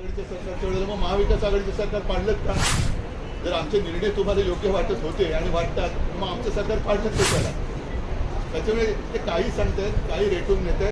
आघाडीच्या सरकारच्या वेळेला मग महाविकास आघाडीचं सरकार पाडलं का? जर आमचे निर्णय तुम्हाला योग्य वाटत होते आणि वाटतात मग आमचं सरकार पाडलं कशाला त्याच्यामुळे ते काही सांगतायत काही रेटून नेत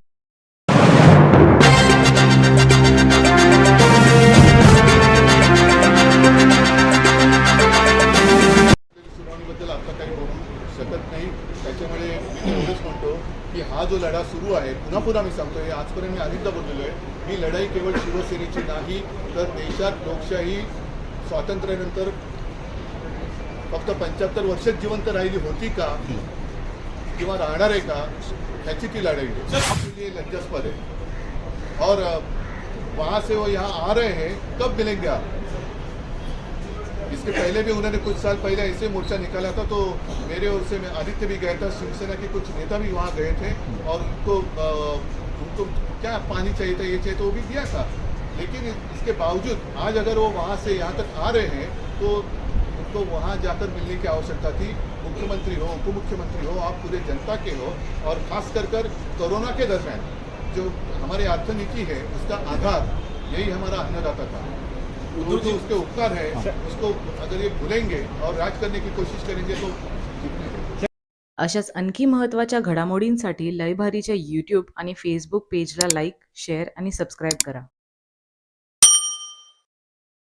त्याच्यामुळे मी एवढंच म्हणतो की हा जो लढा सुरू आहे पुन्हा पुन्हा मी सांगतो हे आजपर्यंत मी अनेकदा बोललेलो आहे ही लढाई केवळ शिवसेनेची नाही तर देशात लोकशाही स्वातंत्र्यानंतर फक्त पंच्याहत्तर वर्षच जिवंत राहिली होती का? किंवा राहणार आहे का? ह्याची ती लढाई. आहे लज्जास्पद है और वहाँ से वो यहाँ आ रहे हैं कब मिलेंगे आप? इसके पहले भी उन्होंने कुछ साल पहले ऐसे मोर्चा निकाला था तो मेरे ओर से मैं आदित्य भी गया था, शिवसेना के कुछ नेता भी वहाँ गए थे, और उनको उनको क्या पानी चाहिए था, ये चाहिए तो वो भी दिया था। लेकिन इसके बावजूद आज अगर वो वहाँ से यहाँ तक आ रहे हैं तो उनको वहाँ जाकर मिलने की आवश्यकता थी। मुख्यमंत्री हो उप मुख्यमंत्री हो, आप पूरे जनता के हो, और खास कर कर कोरोना के दरमियान जो हमारी अर्थनीति है, उसका आधार, यही हमारा अन्नदाता था। वो जो उसके उपकार है उसको अगर ये भूलेंगे और राज करने की कोशिश करेंगे तो अशाच आणखी महत्त्वाच्या घडामोडींसाठी लयभारीच्या यूट्यूब आणि फेसबुक पेजला लाईक शेअर आणि सबस्क्राईब करा.